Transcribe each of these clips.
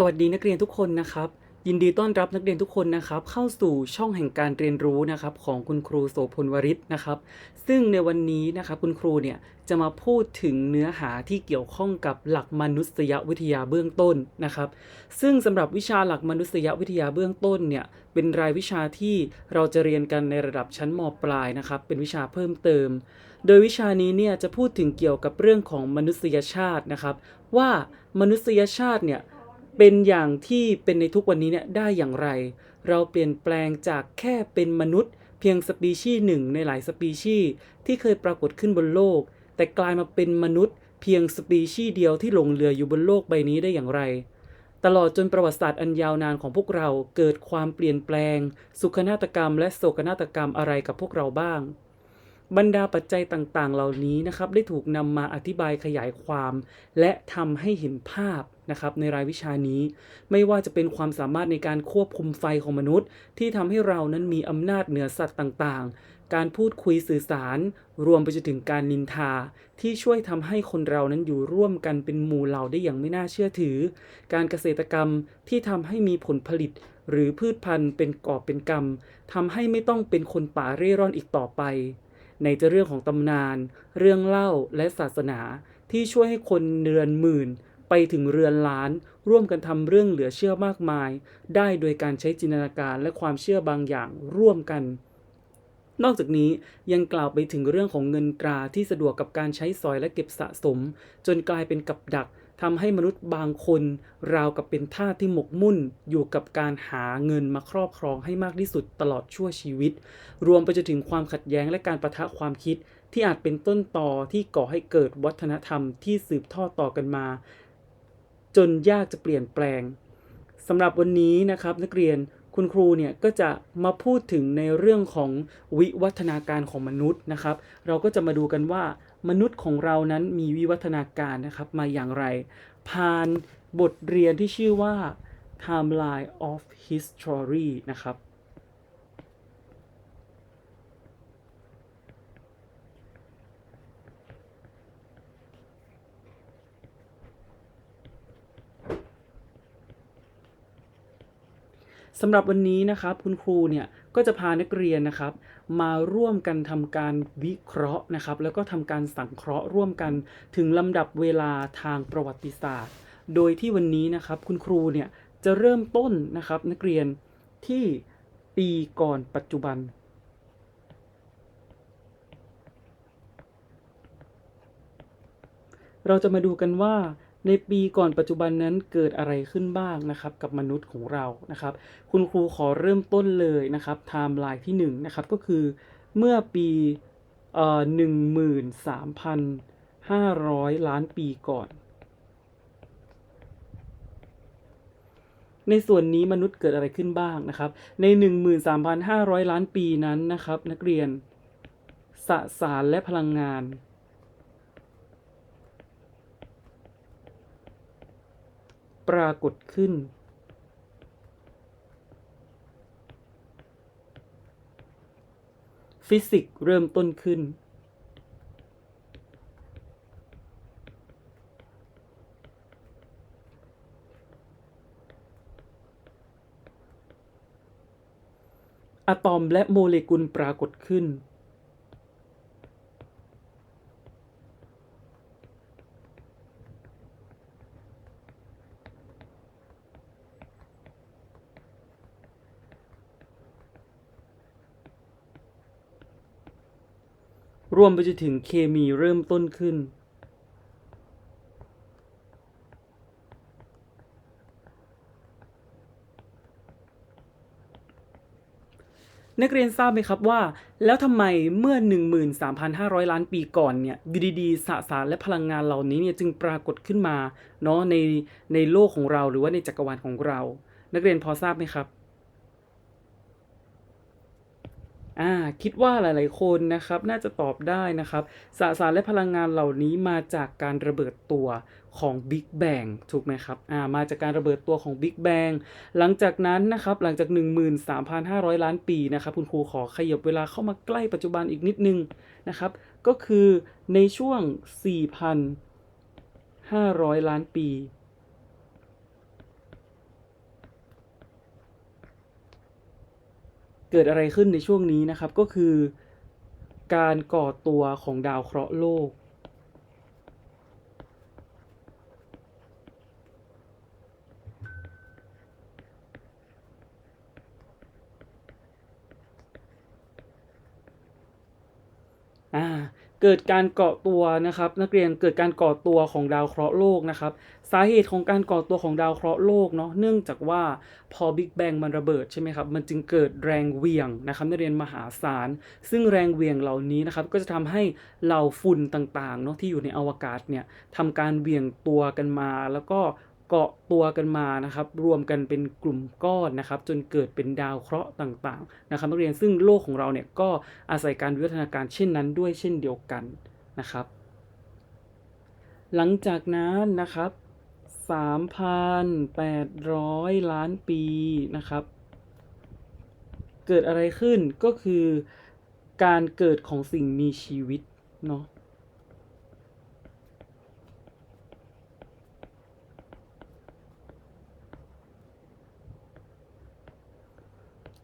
สวัสดีนักเรียนทุกคนนะครับ ยินดีต้อนรับนักเรียนทุกคนนะครับ เข้าสู่ช่องแห่งการเรียนรู้นะครับ ของคุณครูโสพลวริศนะครับ ซึ่งในวันนี้นะครับคุณครูเนี่ยจะมาพูดถึงเนื้อหาที่เกี่ยวข้องกับหลักมนุษยวิทยาเบื้องต้นนะครับ ซึ่งสำหรับวิชาหลักมนุษยวิทยาเบื้องต้นเนี่ยเป็นรายวิชาที่เราจะเรียนกันในระดับชั้นมปลายนะครับ เป็นวิชาเพิ่มเติม โดยวิชานี้เนี่ยจะพูดถึงเกี่ยวกับเรื่องของมนุษยชาตินะครับ ว่ามนุษยชาติเนี่ย เป็นอย่างที่เป็นในทุกวันนี้เนี่ยได้อย่างไร เราเปลี่ยนแปลงจากแค่เป็นมนุษย์ เพียงสปีชีส์หนึ่งในหลายสปีชีส์ที่เคยปรากฏขึ้นบนโลก แต่กลายมาเป็นมนุษย์ เพียงสปีชีส์เดียวที่หลงเหลืออยู่บนโลกใบนี้ได้อย่างไร ตลอดจนประวัติศาสตร์อันยาวนานของพวกเราเกิดความเปลี่ยนแปลง สุขนาฏกรรม และโศกนาฏกรรมอะไรกับพวกเราบ้าง บรรดาปัจจัยต่างๆ เหล่านี้นะครับได้ถูกนำมาอธิบายขยายความ และทำให้เห็นภาพ นะครับในรายวิชานี้ ไม่ว่าจะเป็นความสามารถในการควบคุมไฟของมนุษย์ ที่ทำให้เรานั้นมีอำนาจเหนือสัตว์ต่างๆ การพูดคุยสื่อสาร รวมไปจนถึงการนินทา ที่ช่วยทำให้คนเรานั้นอยู่ร่วมกันเป็นหมู่เหล่าได้อย่างไม่น่าเชื่อถือ การเกษตรกรรมที่ทำให้มีผลผลิต หรือพืชพันธุ์เป็นกอบเป็นกำทำให้ไม่ต้องเป็นคนป่าเร่ร่อนอีกต่อไปในจะเรื่องของตำนาน เรื่องเล่าและศาสนาที่ช่วยให้คนเรือนหมื่น ไปถึงเรือนล้าน ร่วมกันทำเรื่องเหลือเชื่อมากมาย ได้โดยการใช้จินตนาการและความเชื่อบางอย่างร่วมกัน นอกจากนี้ยังกล่าวไปถึงเรื่องของเงินตราที่สะดวกกับการใช้สอยและเก็บสะสม จนกลายเป็นกับดักทำให้มนุษย์บางคน ราวกับเป็นท่าที่หมกมุ่นอยู่กับการหาเงินมาครอบครองให้มากที่สุดตลอดชั่วชีวิต รวมไปจนถึงความขัดแย้งและการประทะความคิดที่อาจเป็นต้นตอที่ก่อให้เกิดวัฒนธรรมที่สืบทอดต่อกันมา จนยากจะเปลี่ยนแปลงสำหรับวันนี้นะครับนักเรียนคุณครูเนี่ยก็จะมาพูดถึงในเรื่องของวิวัฒนาการของมนุษย์นะครับ เราก็จะมาดูกันว่ามนุษย์ของเรานั้นมีวิวัฒนาการนะครับมาอย่างไร ผ่านบทเรียนที่ชื่อว่า Timeline of History นะครับ สำหรับวันนี้นะครับคุณครูเนี่ยก็จะพานักเรียนนะครับ มาร่วมกันทำการวิเคราะห์นะครับ แล้วก็ทำการสังเคราะห์ร่วมกันถึงลำดับเวลาทางประวัติศาสตร์ โดยที่วันนี้นะครับคุณครูเนี่ยจะเริ่มต้นนะครับนักเรียนที่ปีก่อนปัจจุบัน เราจะมาดูกันว่า ในปีก่อนปัจจุบันนั้นเกิดอะไรขึ้นบ้างนะครับกับมนุษย์ของเรานะครับ คุณครูขอเริ่มต้นเลยนะครับไทม์ไลน์ที่1นงนะครับก็คือเมื่อปีหนึ่งหมื่นสามพันห้าร้อยล้านปีก่อน ในส่วนนี้มนุษย์เกิดอะไรขึ้นบ้างนะครับ ใน 13,500 ล้านปีนั้นนะครับ นักเรียนสสารและพลังงาน ปรากฏขึ้น ฟิสิกส์เริ่มต้นขึ้น อะตอมและโมเลกุลปรากฏขึ้น รวมไปจนถึงเคมีเริ่มต้นขึ้น นักเรียนทราบไหมครับว่า แล้วทำไมเมื่อ 13,500 ล้านปีก่อนเนี่ยอยู่ดีๆสสารและพลังงานเหล่านี้เนี่ยจึงปรากฏขึ้นมาเนาะในในโลกของเราหรือว่าในจักรวาลของเรา นักเรียนพอทราบไหมครับ อ่าคิดว่าหลายๆคนนะครับน่าจะตอบได้นะครับสสารและพลังงานเหล่านี้มาจากการระเบิดตัวของ Big Bang ถูกไหมครับอ่ามาจากการระเบิดตัวของ Big Bang หลังจากนั้นนะครับหลังจาก 13,500 ล้านปีนะครับคุณครูขอขยับเวลาเข้ามาใกล้ปัจจุบันอีกนิดนึงนะครับก็คือในช่วง 4,500 ล้านปี เกิดอะไรขึ้นในช่วงนี้นะครับก็คือ การก่อตัวของดาวเคราะห์โลก อ่า เกิดการเกาะตัวนะครับ นักเรียนเกิดการก่อตัวของดาวเคราะห์โลกนะครับ สาเหตุของการก่อตัวของดาวเคราะห์โลกเนาะเนื่องจากว่าพอบิ๊กแบงมันระเบิดใช่ไหมครับมันจึงเกิดแรงเวียงนะครับนักเรียนมหาศาล ซึ่งแรงเวียงเหล่านี้นะครับก็จะทำให้เหล่าฝุ่นต่างๆเนาะที่อยู่ในอวกาศเนี่ยทำการเวียงตัวกันมาแล้วก็ เกาะตัวกันมานะครับ รวมกันเป็นกลุ่มก้อนนะครับ จนเกิดเป็นดาวเคราะห์ต่างๆ นะครับนักเรียนซึ่งโลกของเราเนี่ยก็อาศัยการวิวัฒนาการเช่นนั้นด้วยเช่นเดียวกันนะครับ หลังจากนั้นนะครับ3,800 ล้านปีนะครับ เกิดอะไรขึ้นก็คือการเกิดของสิ่งมีชีวิตเนาะ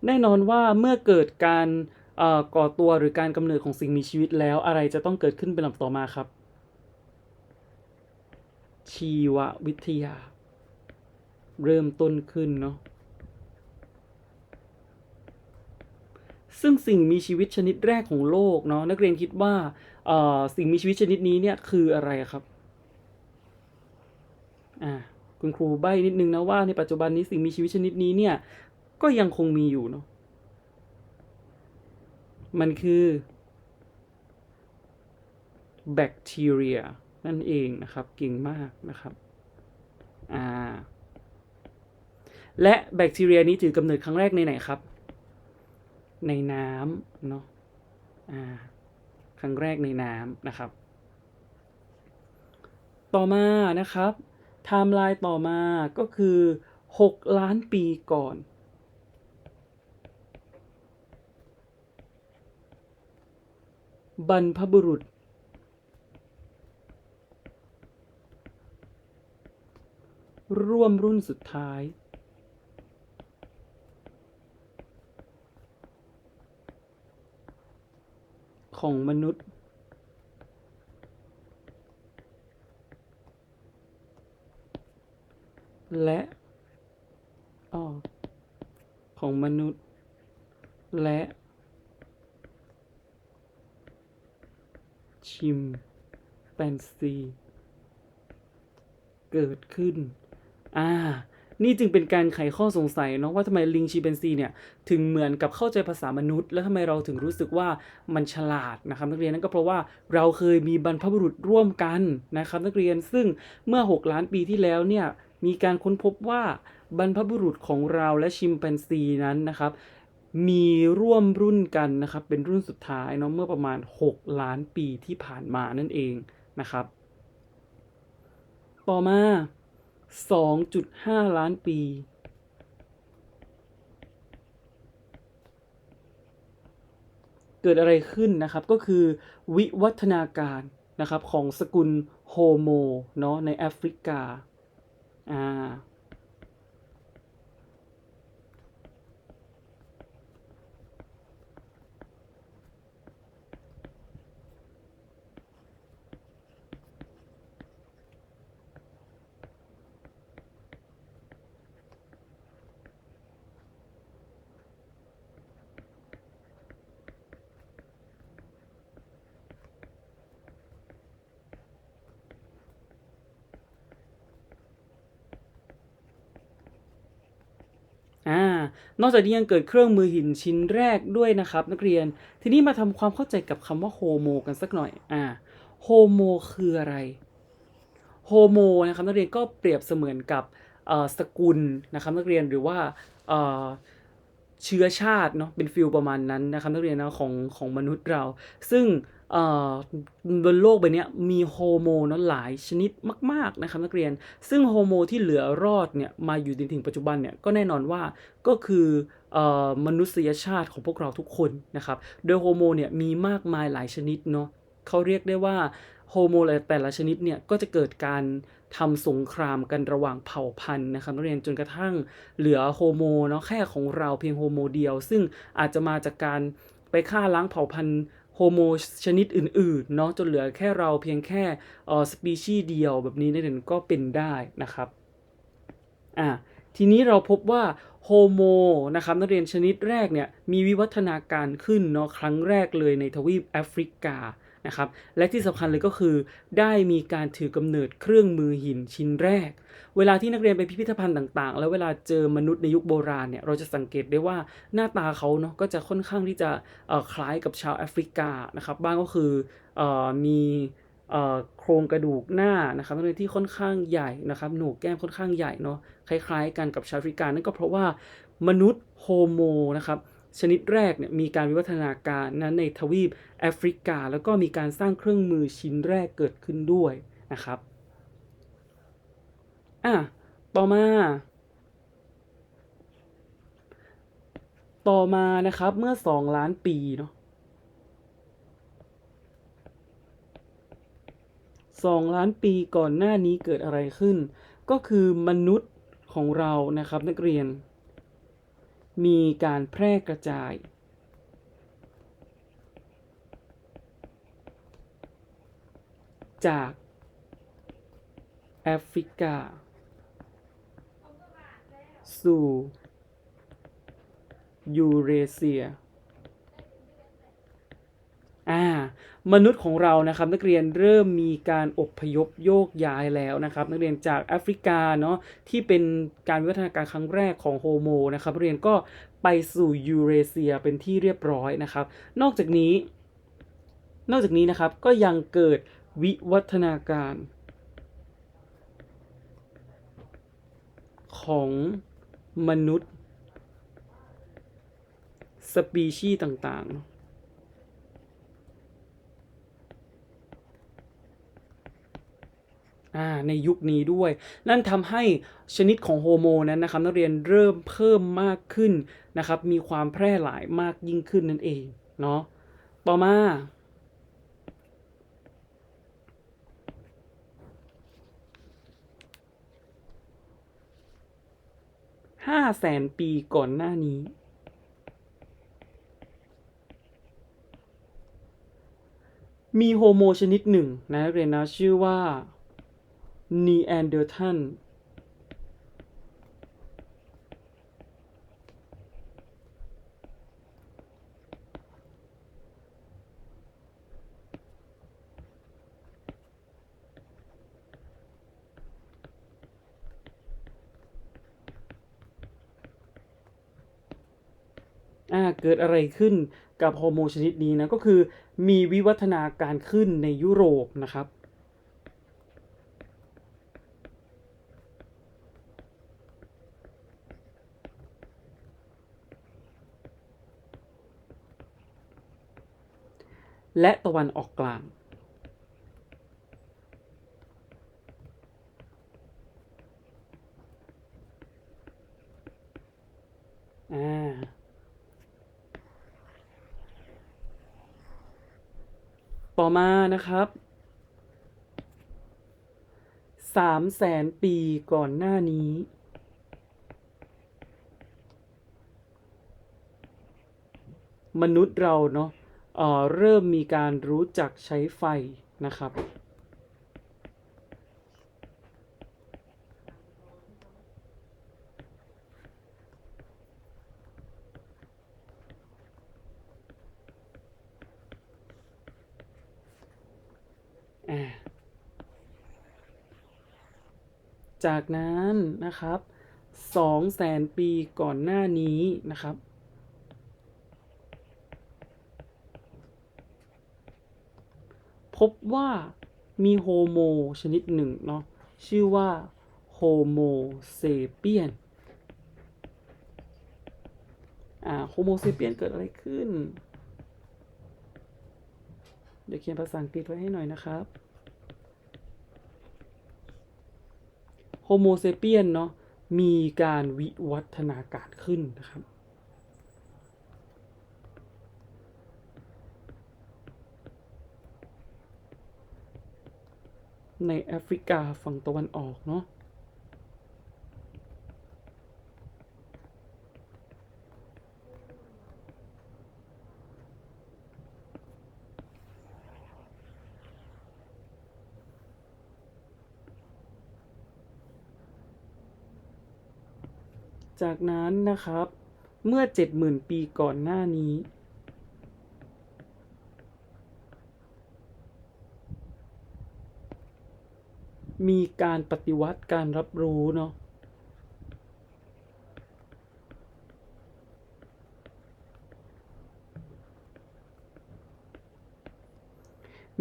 แน่นอนว่าเมื่อเกิดการก่อตัวหรือการกำเนิดของสิ่งมีชีวิตแล้วอะไรจะต้องเกิดขึ้นเป็นลำดับต่อมาครับ ชีววิทยา เริ่มต้นขึ้นเนาะซึ่งสิ่งมีชีวิตชนิดแรกของโลกเนาะนักเรียนคิดว่าสิ่งมีชีวิตชนิดนี้เนี่ยคืออะไรครับอ่าคุณครูใบ้นิดนึงนะว่าในปัจจุบันนี้สิ่งมีชีวิตชนิดนี้เนี่ย ก็ยังคงมีอยู่เนาะ มันคือแบคทีเรียนั่นเองนะครับเก่งมากนะครับ อ่า และแบคทีเรียนี้ถือกำเนิดครั้งแรกในไหนครับ ในน้ำเนาะ อ่า ครั้งแรกในน้ำนะครับ ต่อมานะครับไทม์ไลน์ต่อมาก็คือ 6 ล้านปีก่อน บรรพบุรุษ ร่วมรุ่นสุดท้ายของมนุษย์ และออของมนุษย์ และ ชิมแปนซีเกิดขึ้น อ่า นี่จึงเป็นการไขข้อสงสัยเนาะว่าทำไมลิงชิมแปนซีเนี่ย ถึงเหมือนกับเข้าใจภาษามนุษย์ แล้วทำไมเราถึงรู้สึกว่ามันฉลาดนะครับ นักเรียนนั่นก็เพราะว่าเราเคยมีบรรพบุรุษร่วมกันนะครับ นักเรียนซึ่งเมื่อ 6 ล้านปีที่แล้วเนี่ยมีการค้นพบว่าบรรพบุรุษของเราและชิมแปนซีนั้นนะครับ มีร่วมรุ่นกันนะครับ เป็นรุ่นสุดท้ายเนาะเมื่อประมาณ 6 ล้านปีที่ผ่านมานั่นเองนะครับ ต่อมา 2.5 ล้านปี เกิดอะไรขึ้นนะครับก็คือวิวัฒนาการนะครับของสกุลโฮโมเนาะในแอฟริกาอ่า อ่านอกจากนี้ยังเกิดเครื่องมือหินชิ้นแรกด้วยนะครับ นักเรียนทีนี้มาทำความเข้าใจกับคำว่าโฮโมกันสักหน่อยอ่าโฮโมคืออะไรโฮโมนะครับนักเรียนก็เปรียบเสมือนกับสกุลนะครับนักเรียนหรือว่าเชื้อชาติเนาะเป็นฟิลประมาณนั้นนะครับนักเรียนนะของของมนุษย์เรา ซึ่ง บนโลกใบนี้มีโฮโมเนาะหลายชนิดมาก ๆ นะครับนักเรียน ซึ่งโฮโมที่เหลือรอดเนี่ยมาอยู่จนถึงปัจจุบันเนี่ยก็แน่นอนว่าก็คืออมนุษยชาติของพวกเราทุกคนนะครับ โดยโฮโมเนี่ยมีมากมายหลายชนิดเนาะเขาเรียกได้ว่าโฮโมแต่ละชนิดเนี่ยก็จะเกิดการทำสงครามกันระหว่างเผ่าพันธุ์นะครับนักเรียนจนกระทั่งเหลือโฮโมเนาะแค่ของเราเพียงโฮโมเดียว ซึ่งอาจจะมาจากการไปฆ่าล้างเผ่าพันธุ์ โฮโมชนิดอื่นๆเนาะจนเหลือแค่เราเพียงแค่เอ่อสปีชีส์เดียวแบบนี้นั่นก็เป็นได้นะครับอ่าทีนี้เราพบว่าโฮโมนะครับนักเรียนชนิดแรกเนี่ยมีวิวัฒนาการขึ้นเนาะครั้งแรกเลยในทวีปแอฟริกา นะครับ และที่สำคัญเลยก็คือได้มีการถือกำเนิดเครื่องมือหินชิ้นแรก เวลาที่นักเรียนไปพิพิธภัณฑ์ต่างๆ แล้วเวลาเจอมนุษย์ในยุคโบราณเนี่ยเราจะสังเกตได้ว่าหน้าตาเขาเนาะก็จะค่อนข้างที่จะคล้ายกับชาวแอฟริกานะครับบ้างก็คืออมีโครงกระดูกหน้านะครับนักเรียนที่ค่อนข้างใหญ่นะครับหนกแก้มค่อนข้างใหญ่เนาะคล้ายๆ กันกับชาวแอฟริกานั่นก็เพราะว่ามนุษย์โฮโมนะครับ ชนิดแรกเนี่ยมีการวิวัฒนาการนั้นในทวีปแอฟริกา แล้วก็มีการสร้างเครื่องมือชิ้นแรกเกิดขึ้นด้วยนะครับอะต่อมา ต่อมานะครับเมื่อ 2 ล้านปีเนาะสองล้านปีก่อนหน้านี้เกิดอะไรขึ้น ก็คือมนุษย์ของเรานะครับนักเรียน มีการแพร่กระจาย จากแอฟริกา สู่ยูเรเซีย อ่ามนุษย์ของเรานะครับนักเรียนเริ่มมีการอบพยพโยกย้ายแล้วนะครับ นักเรียนจากแอฟริกาเนาะที่เป็นการวิวัฒนาการครั้งแรกของโฮโมนะครับนักเรียนก็ไปสู่ยูเรเซียเป็นที่เรียบร้อยนะครับ นอกจากนี้ นอกจากนี้นะครับก็ยังเกิดวิวัฒนาการ ของมนุษย์ สปีชีส์ต่างๆอ่า ในยุคนี้ด้วย นั่นทำให้ชนิดของโฮโมนั้นนะครับนักเรียนเริ่มเพิ่มมากขึ้นนะครับ มีความแพร่หลายมากยิ่งขึ้นนั่นเองเนาะต่อมาห้าแสนปีก่อนหน้านี้ มีโฮโมชนิดหนึ่งนะนักเรียนนะชื่อว่า นีแอนเดอร์ทันอ่าเกิดอะไรขึ้นกับโฮโมชนิดนี้นะ ก็คือมีวิวัฒนาการขึ้นในยุโรปนะครับ และตะวันออกกลาง อ่า ต่อมานะครับสามแสนปีก่อนหน้านี้มนุษย์เราเนาะ เริ่มมีการรู้จักใช้ไฟนะครับ จากนั้นนะครับสองแสนปีก่อนหน้านี้นะครับ พบว่ามีโฮโมชนิดหนึ่งเนาะชื่อว่าโฮโมเซเปียนอ่าโฮโมเซเปียนเกิดอะไรขึ้น เดี๋ยวเขียนภาษาอังกฤษไว้ให้หน่อยนะครับโฮโมเซเปียนเนาะมีการวิวัฒนาการขึ้นนะครับ ในแอฟริกาฝั่งตะวันออกเนาะจากนั้นนะครับ เมื่อ 70,000 ปีก่อนหน้านี้ มีการปฏิวัติการรับรู้เนาะ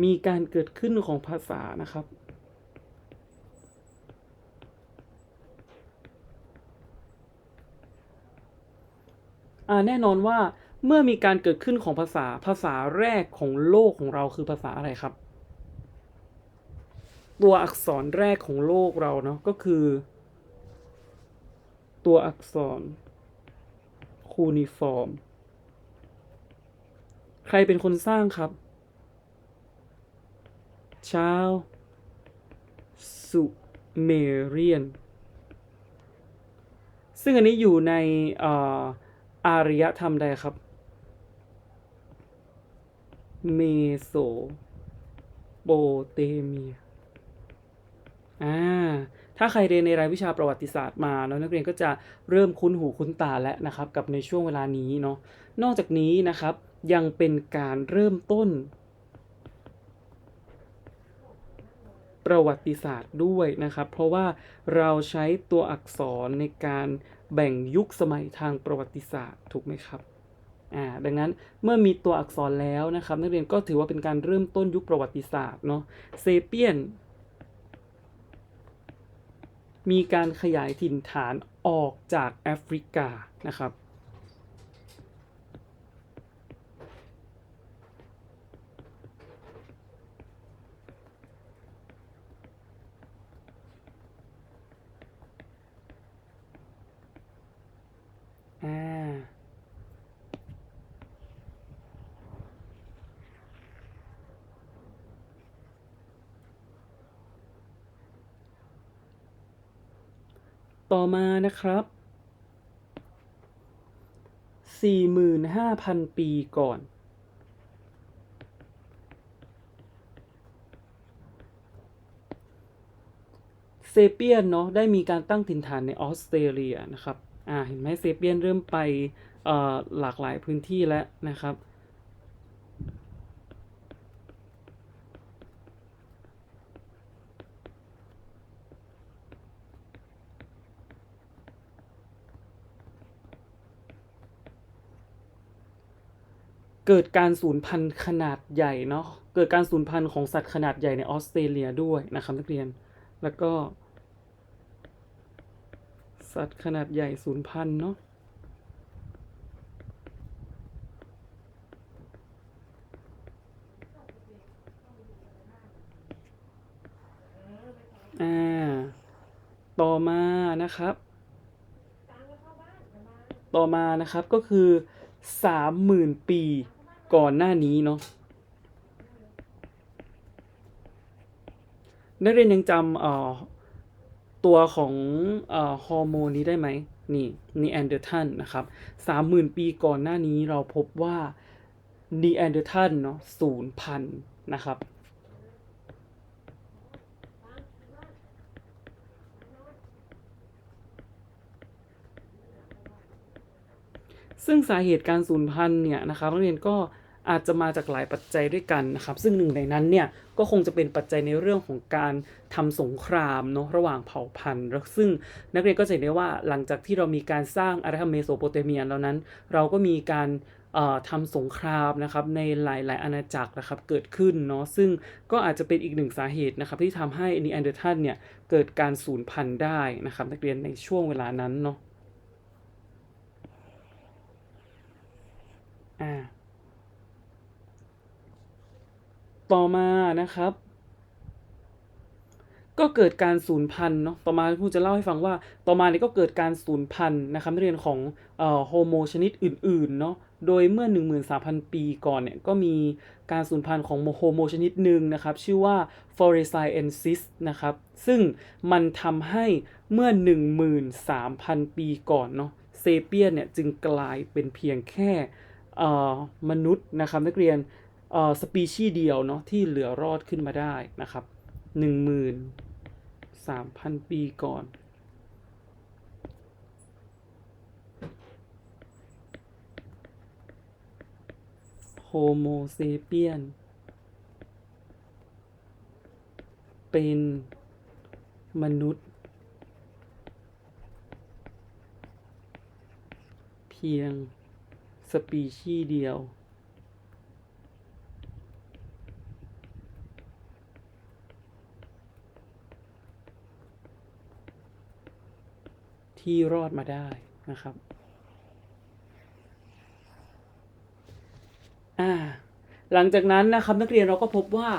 มีการเกิดขึ้นของภาษานะครับ แน่นอนว่าเมื่อมีการเกิดขึ้นของภาษาภาษาแรกของโลกของเราคือภาษาอะไรครับ ตัวอักษรแรกของโลกเราเนาะก็คือ ตัวอักษรคูนิฟอร์ม ใครเป็นคนสร้างครับ ชาวสุเมเรียน ซึ่งอันนี้อยู่ในออารยธรรมใดครับ เมโสโปเตเมีย อ่าถ้าใครเรียนในรายวิชาประวัติศาสตร์มาเนาะนักเรียนก็จะเริ่มคุ้นหูคุ้นตาแล้วนะครับ กับในช่วงเวลานี้เนาะนอกจากนี้นะครับยังเป็นการเริ่มต้น ประวัติศาสตร์ด้วยนะครับ เพราะว่าเราใช้ตัวอักษรในการแบ่งยุคสมัยทางประวัติศาสตร์ถูกไหมครับอ่าดังนั้นเมื่อมีตัวอักษรแล้วนะครับ นักเรียนก็ถือว่าเป็นการเริ่มต้นยุคประวัติศาสตร์เนาะเซเปียน มีการขยายถิ่นฐานออกจากแอฟริกานะครับ อ่า ต่อมานะครับ 45,000 ปีก่อน เซเปียนเนาะได้มีการตั้งถิ่นฐานในออสเตรเลียนะครับ อ่า เห็นไหมเซเปียนเริ่มไปหลากหลายพื้นที่แล้วนะครับ เกิดการสูญพันธุ์ขนาดใหญ่เนาะ เกิดการสูญพันธุ์ของสัตว์ขนาดใหญ่ในออสเตรเลียด้วยนะครับนักเรียน แล้วก็ สัตว์ขนาดใหญ่สูญพันธุ์เนาะอ่า ต่อมานะครับ ต่อมานะครับก็คือ สามหมื่นปีก่อนหน้านี้เนาะนักเรียนยังจำตัวของอฮอร์โมนนี้ได้ไหมนี่นีแอนเดอร์ทันนะครับสามหมื่นปีก่อนหน้านี้เราพบว่านีแอนเดอร์ทันเนาะศูนย์พันนะครับ ซึ่งสาเหตุการสูญพันธุ์เนี่ยนะครับนักเรียนก็อาจจะมาจากหลายปัจจัยด้วยกันนะครับ ซึ่งหนึ่งในนั้นเนี่ยก็คงจะเป็นปัจจัยในเรื่องของการทำสงครามเนาะระหว่างเผ่าพันธุ์แล้วซึ่งนักเรียนก็จะเห็นได้ว่าหลังจากที่เรามีการสร้างอารยธรรมเมโสโปเตเมียแล้วนั้น เราก็มีการทำสงครามนะครับในหลาย ๆ อาณาจักรนะครับเกิดขึ้นเนาะซึ่งก็อาจจะเป็นอีกหนึ่งสาเหตุนะครับที่ทำให้นีแอนเดอร์ทันเนี่ยเกิดการสูญพันธุ์ได้นะครับนักเรียนในช่วงเวลานั้นเนาะ อ่า ต่อมานะครับ ก็เกิดการสูญพันธุ์เนาะ ต่อมาครูจะเล่าให้ฟังว่า ต่อมาเนี่ยก็เกิดการสูญพันธุ์นะครับนักเรียนของเอ่อโฮโมชนิดอื่นๆเนาะโดยเมื่อ 13,000 ปีก่อนเนี่ย ก็มีการสูญพันธุ์ของโฮโมชนิดหนึ่งนะครับ ชื่อว่า f o r e s i e n s i s นะครับ ซึ่งมันทำให้เมื่อ 13,000 ปีก่อนเนาะเซเปียนเนี่ย จึงกลายเป็นเพียงแค่ มนุษย์นะครับนักเรียนสปีชีส์เดียวเนาะที่เหลือรอดขึ้นมาได้นะครับหนึ่งหมื่นสามพันปีก่อนโฮโมเซเปียน เป็นมนุษย์ เพียง สปีชีส์เดียว ที่รอดมาได้นะครับ อ่า หลังจากนั้นนะครับนักเรียนเราก็พบว่า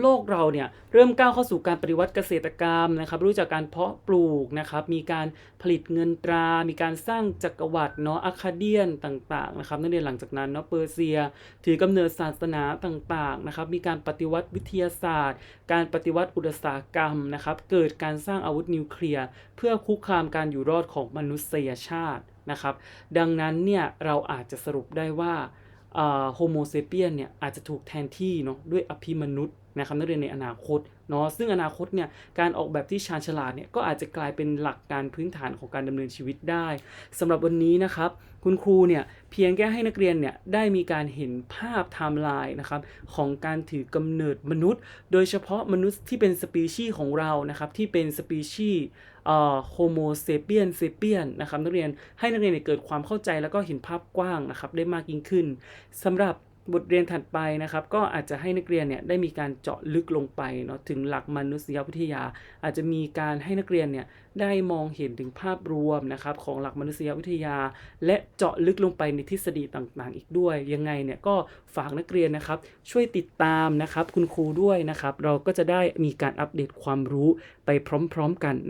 โลกเราเนี่ยเริ่มก้าวเข้าสู่การปฏิวัติเกษตรกรรมนะครับ รู้จักการเพาะปลูกนะครับ มีการผลิตเงินตรา มีการสร้างจักรวรรดิเนาะอาคาเดียนต่างๆนะครับ นักเรียนหลังจากนั้นเนาะเปอร์เซีย ถือกำเนิดศาสนาต่างๆนะครับ มีการปฏิวัติวิทยาศาสตร์ การปฏิวัติอุตสาหกรรมนะครับ เกิดการสร้างอาวุธนิวเคลียร์ เพื่อคุกคามการอยู่รอดของมนุษยชาตินะครับ ดังนั้นเนี่ยเราอาจจะสรุปได้ว่า โฮโมเซเปียนเนี่ยอาจจะถูกแทนที่เนาะด้วยอภิมนุษย์นะครับนักเรียนในอนาคตเนาะซึ่งอนาคตเนี่ยการออกแบบที่ชาญฉลาดเนี่ยก็อาจจะกลายเป็นหลักการพื้นฐานของการดำเนินชีวิตได้สำหรับวันนี้นะครับคุณครูเนี่ยเพียงแค่ให้นักเรียนเนี่ยได้มีการเห็นภาพไทม์ไลน์นะครับของการถือกำเนิดมนุษย์ โดยเฉพาะมนุษย์ที่เป็นสปีชีส์ของเรานะครับที่เป็นสปีชีส์ โฮโมเซเปียนเซเปียนนะครับนักเรียนให้นักเรียนเนี่ยเกิดความเข้าใจแล้วก็เห็นภาพกว้างนะครับได้มากยิ่งขึ้นสำหรับบทเรียนถัดไปนะครับ ก็อาจจะให้นักเรียนเนี่ยได้มีการเจาะลึกลงไปเนาะถึงหลักมนุษยวิทยา อาจจะมีการให้นักเรียนเนี่ยได้มองเห็นถึงภาพรวมนะครับของหลักมนุษยวิทยา และเจาะลึกลงไปในทฤษฎีต่างๆ อีกด้วย ยังไงเนี่ยก็ฝากนักเรียนนะครับ ช่วยติดตามนะครับคุณครูด้วยนะครับ เราก็จะได้มีการอัปเดตความรู้ไปพร้อม ๆ กันนะ